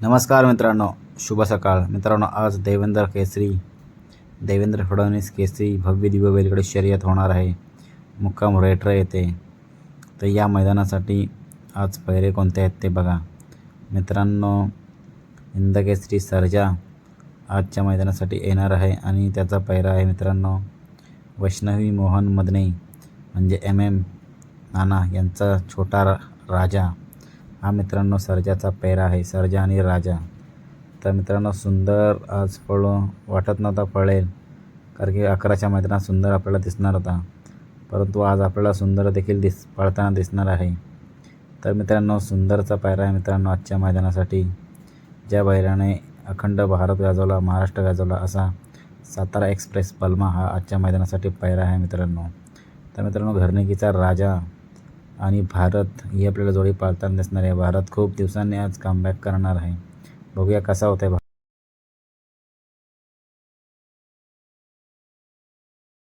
नमस्कार मित्रांनो शुभ सकाळ. मित्रांनो आज देवेंद्र केसरी देवेंद्र फडणवीस केसरी भव्य दिव्य वेलकडे शर्यत होणार आहे. मुक्काम रेटर येते. तर या मैदानासाठी आज पैरे कोणते आहेत ते बघा. मित्रांनो हिंदकेसरी सर्जा आजच्या मैदानासाठी येणार आहे आणि त्याचा पैरा आहे मित्रांनो वैष्णवी मोहन मदने म्हणजे एम एम नाना यांचा छोटा रा राजा. हा मित्रांनो सर्जाचा पेरा आहे सर्जा आणि राजा. तर मित्रांनो सुंदर आज पळून वाटत नव्हता पळेल कारण की अकराच्या मैदानात सुंदर आपल्याला दिसणार होता. परंतु आज आपल्याला सुंदर देखील दिस पळताना दिसणार आहे. तर मित्रांनो सुंदरचा पायरा आहे मित्रांनो आजच्या मैदानासाठी ज्या बैलाने अखंड भारत गाजवला महाराष्ट्र गाजवला असा सातारा एक्सप्रेस पल्मा हा आजच्या मैदानासाठी पायरा आहे मित्रांनो. तर मित्रांनो घरनिकीचा राजा आणि भारत ही आपल्याला जोडी पाळताना दिसणार आहे. भारत खूप दिवसांनी आज कमबॅक करणार आहे. बघूया कसा होत आहे